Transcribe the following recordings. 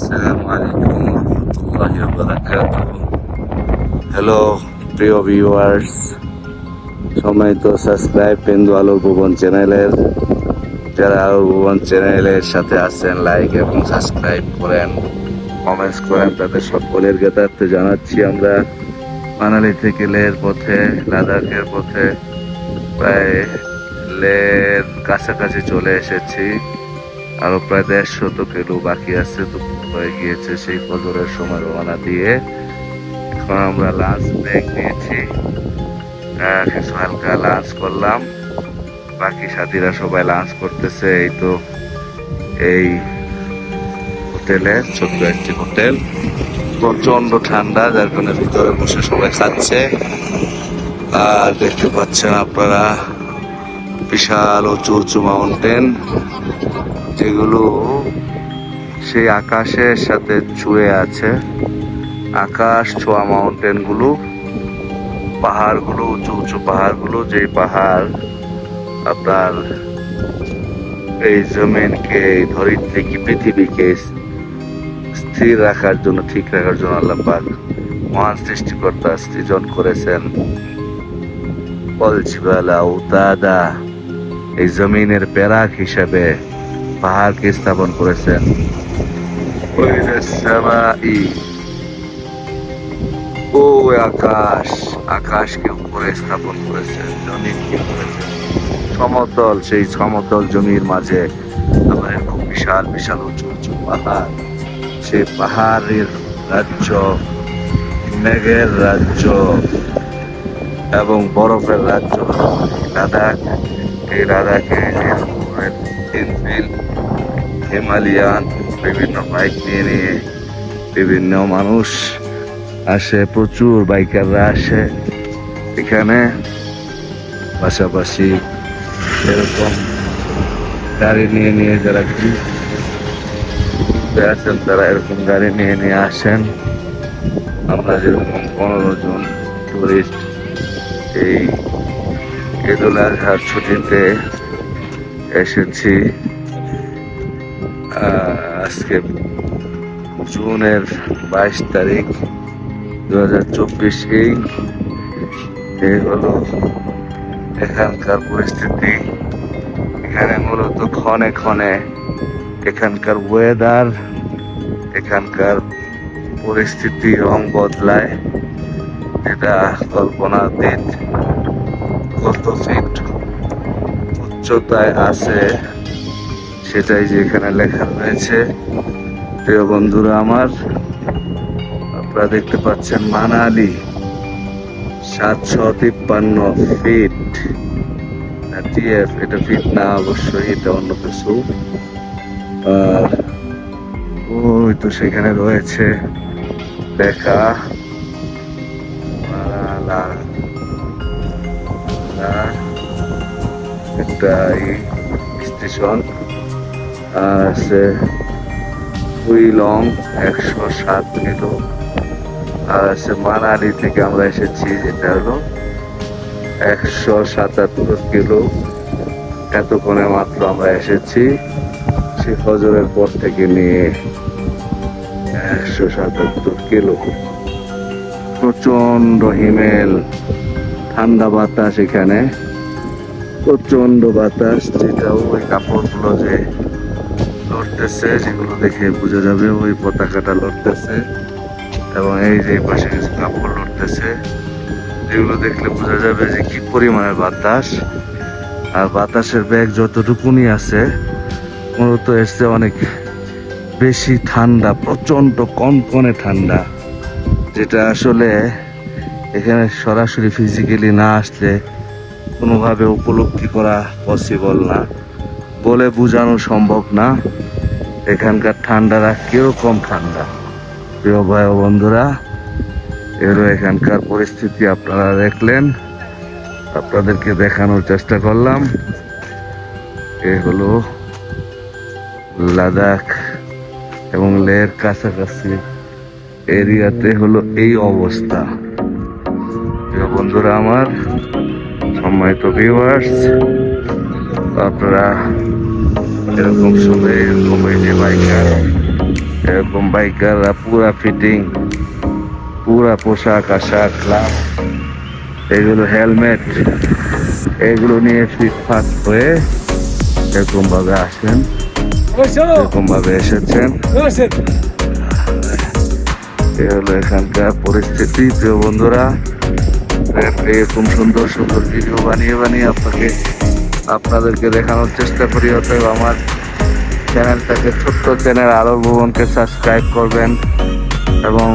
আসসালামু আলাইকুম রহমতুল্লাহি বারাকাতুহু হ্যালো প্রিয় ভিউয়ার্স সম্মানিত সাবস্ক্রাইব বিন্দু আলোর ভুবন চ্যানেলের যারা আলোর ভুবন চ্যানেলের সাথে আছেন লাইক এবং সাবস্ক্রাইব করেন কমেন্টস করেন, তাদের সকলের জ্ঞাতার্থে জানাচ্ছি আমরা। মানালি থেকে লের পথে, লাদাখের পথে, প্রায় লের কাছাকাছি চলে এসেছি। আরও প্রায় দেড়শত কিলো বাকি আছে, তো হয়ে গিয়েছে সেই ফজরের সময় রওনা দিয়ে। এখন আমরা লাঞ্চ ব্রেক নিয়েছি। কিছু হালকা লাঞ্চ করলাম। বাকি সাথীরা সবাই লাঞ্চ করতেছে, এই তো এই হোটেলে, ছোট্ট একটি হোটেল। প্রচণ্ড ঠান্ডা, যার কারণে ভিতরে বসে সবাই খাচ্ছে। আর দেখতে পাচ্ছেন আপনারা, বিশাল উঁচু উঁচু মাউন্টেন যেগুলো সেই আকাশের সাথে ছুঁয়ে আছে। আকাশ ছোঁয়া মাউন্টেনগুলো পাহাড়গুলো, উঁচু উঁচু পাহাড়গুলো যে পাহাড় আপনার এই জমিনকে ধরিত্রীকে পৃথিবীকে স্থির রাখার জন্য, ঠিক রাখার জন্য আল্লাহ পাক মহান সৃষ্টিকর্তা সৃজন করেছেন। পলছিবালা উতাদা, এই জমিনের প্যারাক হিসাবে পাহাড়কে স্থাপন করেছেন ও, আকাশ। আকাশকে উপরে স্থাপন করেছেন জমিনকে করেছেন সমতল, সেই সমতল জমির মাঝে আবার এরকম বিশাল বিশাল উঁচু উঁচু পাহাড়। সেই পাহাড়ের রাজ্য, মেঘের রাজ্য এবং বরফের রাজ্য। লাদাখ এই লাদাখে এনফিল্ড হিমালয়ান বিভিন্ন বাইক নিয়ে নিয়ে বিভিন্ন মানুষ আসে, প্রচুর বাইকাররা আসে। এখানে পাশাপাশি এরকম গাড়ি নিয়ে নিয়ে যারা ঘুরতে আসেন, তারা এরকম গাড়ি নিয়ে নিয়ে আসেন। আমরা যেরকম পনেরো জন টুরিস্ট এই ঈদুল আজহার ছুটিতে এসেছি। আজকে জুনের বাইশ তারিখ দু হাজার চব্বিশ এই হলো এখানকার পরিস্থিতি। এখানে মূলত ক্ষণে ক্ষণে এখানকার ওয়েদার এখানকার পরিস্থিতি রং বদলায়, যেটা কল্পনাতীত কত ফিট উচ্চতায় আছে, সেটাই যে এখানে লেখা রয়েছে। প্রিয় বন্ধুরা আমার, আপনারা দেখতে পাচ্ছেন মানালি, সাতশো তিপ্পান্ন ফিট টিএফ, এটা ফিট না, অবশ্যই এটা অন্য কিছু। আর ওই তো সেখানে রয়েছে, লেখা মারালা একটা স্টেশন আছে উইলং একশো সাত কিলো আছে মানালি থেকে আমরা এসেছি যেটা হলো একশো সাতাত্তর কিলো এতক্ষণে মাত্র আমরা এসেছি সে ফজরের পর থেকে নিয়ে একশো সাতাত্তর কিলো প্রচণ্ড হিমেল ঠান্ডা বাতাস এখানে প্রচণ্ড বাতাস, যেটা ওই কাপড়গুলো যে লড়তেছে, যেগুলো দেখে বোঝা যাবে ওই পতাকাটা লড়তেছে। এবং এই যে পাশে কিছু কাপড় লড়তেছে যেগুলো দেখলে বোঝা যাবে যে কি পরিমাণের বাতাস। আর বাতাসের ব্যাগ যতটুকুনি আছে, মূলত এসছে অনেক বেশি ঠান্ডা প্রচণ্ড কনকনে ঠান্ডা, যেটা আসলে এখানে সরাসরি ফিজিক্যালি না আসলে কোনোভাবে উপলব্ধি করা পসিবল না। বলে বোঝানো সম্ভব না। এখানকার ঠান্ডাটা কীরকম ঠান্ডা। প্রিয় ভাই বন্ধুরা, এরও এখানকার পরিস্থিতি আপনারা দেখলেন। আপনাদেরকে দেখানোর চেষ্টা করলাম। এ হলো লাদাখ এবং লের কাছাকাছি এরিয়াতে হলো এই অবস্থা। প্রিয় বন্ধুরা আমার সম্মানিত ভিউয়ার্স আপনারা এরকম সময় এরকম এই যে বাইকার এরকম বাইকাররা পুরা ফিটিং পুরা পোশাক আশাক গ্লাস এগুলো হেলমেট এগুলো নিয়ে ফিটফাট হয়ে এরকম ভাবে আসেন এরকম ভাবে এসেছেন। এ হলো এখানকার পরিস্থিতি প্রিয় বন্ধুরা। এরকম সুন্দর সুন্দর ভিডিও বানিয়ে বানিয়ে আপনাকে আপনাদেরকে দেখানোর চেষ্টা করি, অতএব আমার চ্যানেলটাকে ছোট্ট চ্যানেল আলোর ভুবনকে সাবস্ক্রাইব করবেন এবং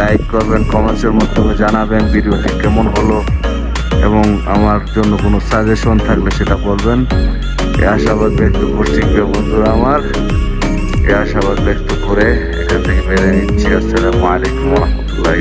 লাইক করবেন কমেন্টসের মাধ্যমে জানাবেন ভিডিওটি কেমন হলো এবং আমার জন্য কোনো সাজেশন থাকলে সেটা বলবেন। এই আশাবাদ ব্যক্ত করছি প্রিয় বন্ধুরা আমার। এই আশাবাদ ব্যক্ত করে এখান থেকে বেড়ে নিচ্ছি। আসসালামু আলাইকুম রহমতুল্লাহ